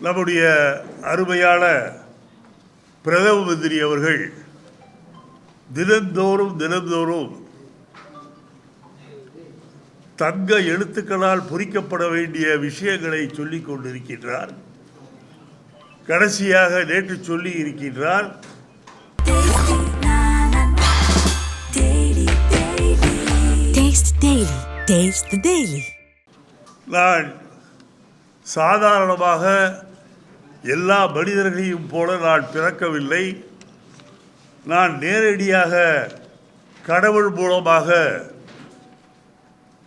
நம்முடைய அருமையான பிரதம மந்திரி அவர்கள் தினந்தோறும் தினந்தோறும் தங்க எழுத்துக்களால் பொறிக்கப்பட வேண்டிய விஷயங்களை சொல்லிக் கொண்டிருக்கின்றார் கடைசியாக நேற்று சொல்லி இருக்கின்றார். நான் சாதாரணமாக எல்லா மனிதர்களையும் போல நான் பிறக்கவில்லை. நான் நேரடியாக கடவுள் மூலமாக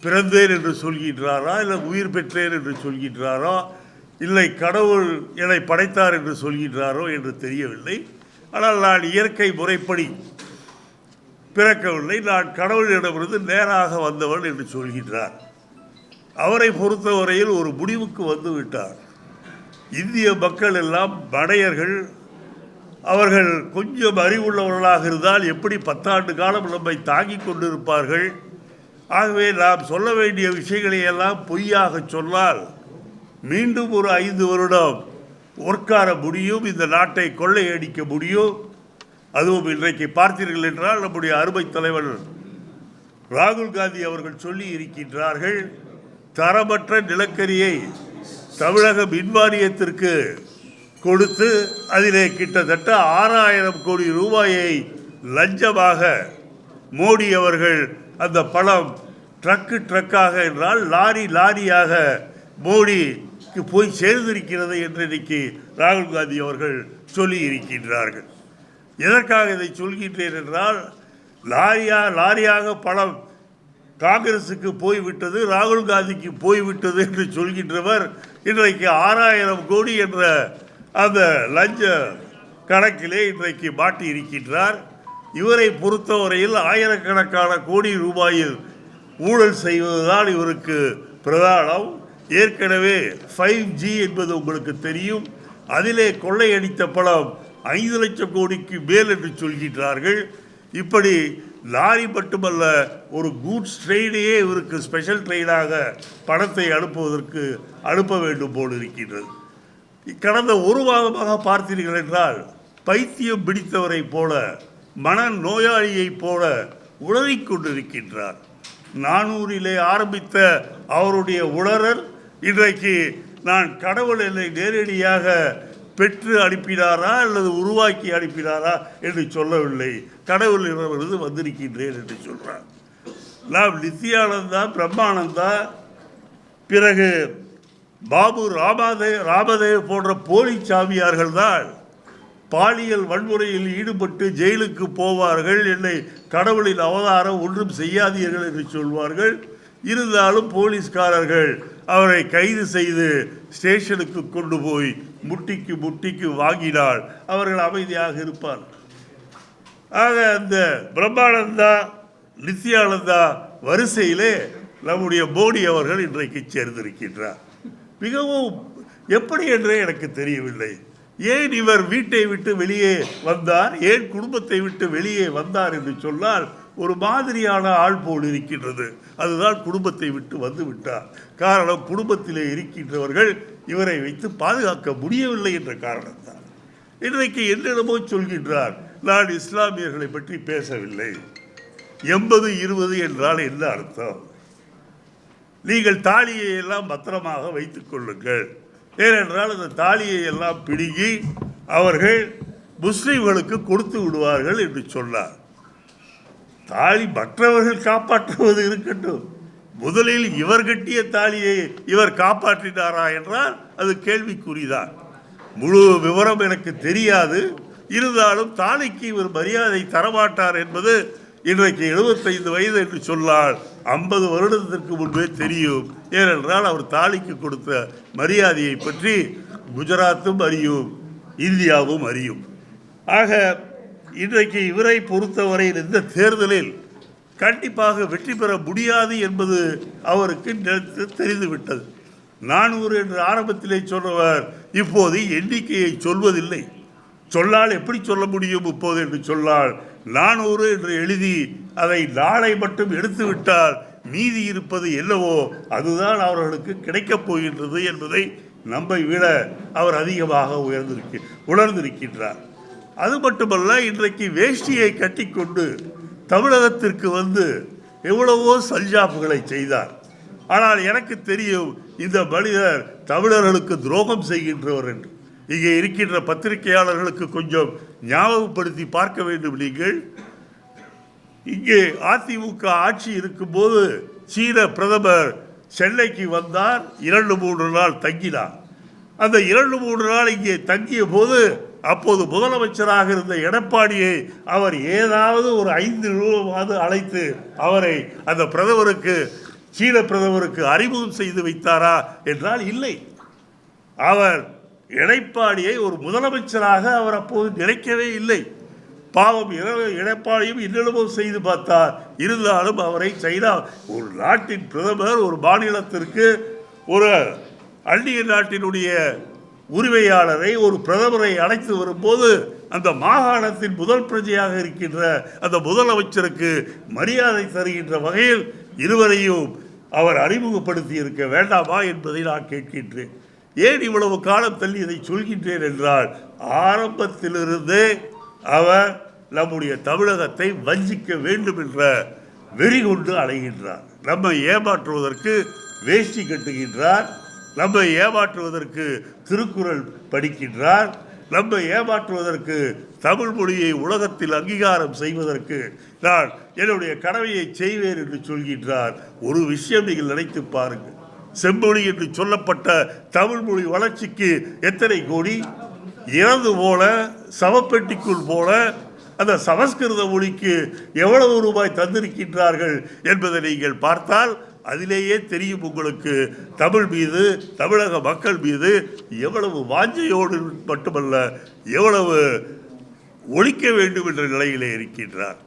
பிறந்தேன் என்று சொல்கின்றாரா? இல்லை உயிர் பெற்றேன் என்று சொல்கின்றாரா? இல்லை கடவுள் என்னை படைத்தார் என்று சொல்கின்றாரோ என்று தெரியவில்லை. ஆனால் நான் இயற்கை முறைப்படி பிறக்கவில்லை. நான் கடவுளிடமிருந்து நேராக வந்தவன் என்று சொல்கின்றார். அவரை பொறுத்தவரையில் ஒரு முடிவுக்கு வந்து விட்டார். இந்திய மக்கள் எல்லாம் படையர்கள். அவர்கள் கொஞ்சம் அறிவுள்ளவர்களாக இருந்தால் எப்படி பத்தாண்டு காலம் நம்மை தாங்கிக் கொண்டிருப்பார்கள்? ஆகவே நாம் சொல்ல வேண்டிய விஷயங்களை எல்லாம் பொய்யாக சொன்னால் மீண்டும் ஒரு ஐந்து வருடம் உட்கார முடியும் இந்த நாட்டை கொள்ளையடிக்க முடியும். அதுவும் இன்றைக்கு பார்த்தீர்கள் என்றால் நம்முடைய அருமை தலைவர் ராகுல் காந்தி அவர்கள் சொல்லி இருக்கின்றார்கள் தரமற்ற நிலக்கரியை தமிழக மின்வாரியத்திற்கு கொடுத்து அதிலே கிட்டத்தட்ட ஆறாயிரம் கோடி ரூபாயை லஞ்சமாக மோடி அவர்கள் அந்த பணம் ட்ரக்கு ட்ரக்காக என்றால் லாரி லாரியாக மோடிக்கு போய் சேர்ந்திருக்கிறது என்று இன்னைக்கு ராகுல் காந்தி அவர்கள் சொல்லி இருக்கின்றார்கள் எதற்காக இதை சொல்கின்றேன் என்றால் லாரியா லாரியாக பணம் காங்கிரசுக்கு போய்விட்டது ராகுல் காந்திக்கு போய்விட்டது என்று சொல்கின்றவர் இன்றைக்கு ஆறாயிரம் கோடி என்ற அந்த லஞ்ச கணக்கிலே இன்றைக்கு மாட்டி இருக்கின்றார் இவரை பொறுத்தவரையில் ஆயிரக்கணக்கான கோடி ரூபாயில் ஊழல் செய்வதுதான் இவருக்கு பிரதானம். ஏற்கனவே ஃபைவ் ஜி என்பது உங்களுக்கு தெரியும். அதிலே கொள்ளையடித்த பணம் ஐந்து லட்சம் கோடிக்கு மேல் என்று சொல்கின்றார்கள். இப்படி லாரி மட்டுமல்ல ஒரு கூட்ஸ் ட்ரெயினையே இவருக்கு ஸ்பெஷல் ட்ரெயினாக பணத்தை அனுப்புவதற்கு அனுப்ப வேண்டும் போல் இருக்கின்றது. கடந்த ஒரு மாதமாக பார்த்தீர்கள் என்றால் பைத்தியம் பிடித்தவரைப் போல மன நோயாளியைப் போல உளறிக் கொண்டிருக்கின்றார். நானூறிலே ஆரம்பித்த அவருடைய உளறல் இன்றைக்கு நான் கடவுள் என்னை நேரடியாக பெற்று அனுப்பினாரா அல்லது உருவாக்கி அனுப்பினாரா என்று சொல்லவில்லை. கடவுள் இடமிருந்து வந்திருக்கின்றேன் என்று சொல்கிறார் நாம் நித்யானந்தா பிரம்மானந்தா பிறகு பாபு ராமாதேவ் ராமதேவ் போன்ற போலி சாமியார்கள் தான் பாலியல் வன்முறையில் ஈடுபட்டு ஜெயிலுக்கு போவார்கள். என்னை கடவுளின் அவதாரம் ஒன்றும் செய்யாதீர்கள் என்று சொல்வார்கள். இருந்தாலும் போலீஸ்காரர்கள் அவரை கைது செய்து ஸ்டேஷனுக்கு கொண்டு போய் முட்டிக்கு முட்டிக்கு வாங்கினால் அவர்கள் அமைதியாக இருப்பார். ஆக அந்த பிரம்மானந்தா நித்யானந்தா வரிசையிலே நம்முடைய மோடி அவர்கள் இன்றைக்கு சேர்ந்திருக்கின்றார். மிகவும் எப்படி என்றே எனக்கு தெரியவில்லை. ஏன் இவர் வீட்டை விட்டு வெளியே வந்தார்? ஏன் குடும்பத்தை விட்டு வெளியே வந்தார் என்று சொன்னால் ஒரு மாதிரியான ஆள் போல் இருக்கின்றது. அதுதான் குடும்பத்தை விட்டு வந்து விட்டார். காரணம் குடும்பத்திலே இருக்கின்றவர்கள் இவரை வைத்து பாதுகாக்க முடியவில்லை என்ற காரணத்தால் இன்றைக்கு என்னிடமோ சொல்கின்றார். நான் இஸ்லாமியர்களை பற்றி பேசவில்லை. எண்பது இருபது என்றால் என்ன அர்த்தம்? நீங்கள் தாலியை எல்லாம் பத்திரமாக வைத்துக் கொள்ளுங்கள். ஏனென்றால் அந்த தாலியை எல்லாம் பிடுங்கி அவர்கள் முஸ்லீம்களுக்கு கொடுத்து விடுவார்கள் என்று சொன்னார். தாலி மற்றவர்கள் காப்பாற்றுவது இருக்கட்டும். முதலில் இவர் கட்டிய தாலியை இவர் காப்பாற்றினாரா என்றால் அது கேள்விக்குறிதான். முழு விவரம் எனக்கு தெரியாது. இருந்தாலும் தாலிக்கு இவர் மரியாதை தரமாட்டார் என்பது இன்றைக்கு 75 வயது என்று சொன்னால் ஐம்பது வருடத்திற்கு முன்பே தெரியும். ஏனென்றால் அவர் தாலிக்கு கொடுத்த மரியாதையை பற்றி குஜராத்தும் அறியும் இந்தியாவும் அறியும். ஆக இன்றைக்கு இவரை பொறுத்தவரையில் இந்த தேர்தலில் கண்டிப்பாக வெற்றி பெற முடியாது என்பது அவருக்கு தெரிந்துவிட்டது. நானூறு என்று ஆரம்பத்திலே சொன்னவர் இப்போது எண்ணிக்கையை சொல்வதில்லை. சொல்லால் எப்படி சொல்ல முடியும் இப்போது என்று சொன்னால் நானூறு என்று எழுதி அதை நாளை மட்டும் எடுத்துவிட்டால் மீதி இருப்பது என்னவோ அதுதான் அவர்களுக்கு கிடைக்கப் போகின்றது என்பதை நம்மை விட அவர் அதிகமாக உயர்ந்திருக்க உணர்ந்திருக்கின்றார். அது மட்டுமல்ல இன்றைக்கு வேஷ்டியை கட்டிக்கொண்டு தமிழகத்திற்கு வந்து எவ்வளவோ சல்ஜாப்புகளை செய்தார். ஆனால் எனக்கு தெரியும் இந்த மனிதர் தமிழர்களுக்கு துரோகம் செய்கின்றவர் என்று. இங்கே இருக்கின்ற பத்திரிகையாளர்களுக்கு கொஞ்சம் ஞாபகப்படுத்தி பார்க்க வேண்டும் நீங்கள். இங்கே அதிமுக ஆட்சி இருக்கும்போது சீன பிரதமர் சென்னைக்கு வந்தார் இரண்டு மூன்று நாள் தங்கினார். அந்த இரண்டு மூன்று நாள் இங்கே தங்கிய போது அப்போது முதலமைச்சராக இருந்த எடப்பாடியை அவர் ஏதாவது ஒரு ஐந்து ரூபாவது அழைத்து அவரை அந்த பிரதமருக்கு சீன பிரதமருக்கு அறிமுகம் செய்து வைத்தாரா என்றால் இல்லை. அவர் எடப்பாடியை ஒரு முதலமைச்சராக அவர் அப்போது நினைக்கவே இல்லை. பாவம் இரவு எடப்பாடியும் இன்னமும் செய்து பார்த்தார். இருந்தாலும் அவரை சைனா ஒரு நாட்டின் பிரதமர் ஒரு மாநிலத்திற்கு ஒரு அந்நிய நாட்டினுடைய உரிமையாளரை ஒரு பிரதமரை அழைத்து வரும்போது அந்த மாகாணத்தின் முதல் பிரஜையாக இருக்கின்ற அந்த முதலமைச்சருக்கு மரியாதை தருகின்ற வகையில் இருவரையும் அவர் அறிமுகப்படுத்தி இருக்க வேண்டாமா என்பதை நான் கேட்கின்றேன். ஏன் இவ்வளவு காலம் தள்ளி இதை சொல்கின்றேன் என்றால் ஆரம்பத்திலிருந்தே அவர் நம்முடைய தமிழகத்தை வஞ்சிக்க வேண்டும் என்ற வெறி கொண்டு அலைகின்றார். நம்மை ஏமாற்றுவதற்கு வேஷ்டி கட்டுகின்றார். நம்மை ஏமாற்றுவதற்கு திருக்குறள் படிக்கின்றார். நம்மை ஏமாற்றுவதற்கு தமிழ் மொழியை உலகத்தில் அங்கீகாரம் செய்வதற்கு நான் என்னுடைய கடமையை செய்வேன் என்று சொல்கின்றார். ஒரு விஷயம் நீங்கள் நினைத்து பாருங்கள். செம்மொழி என்று சொல்லப்பட்ட தமிழ் மொழி வளர்ச்சிக்கு எத்தனை கோடி? இறந்து போல சவப்பெட்டிக்குள் போல அந்த சமஸ்கிருத மொழிக்கு எவ்வளவு ரூபாய் தந்திருக்கின்றார்கள் என்பதை நீங்கள் பார்த்தால் அதிலேயே தெரியும் உங்களுக்கு தமிழ் மீது தமிழக மக்கள் மீது எவ்வளவு வாஞ்சையோடு மட்டுமல்ல எவ்வளவு ஒழிக்க வேண்டும் என்ற நிலையிலே இருக்கின்றார்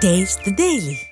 Taste the Daily.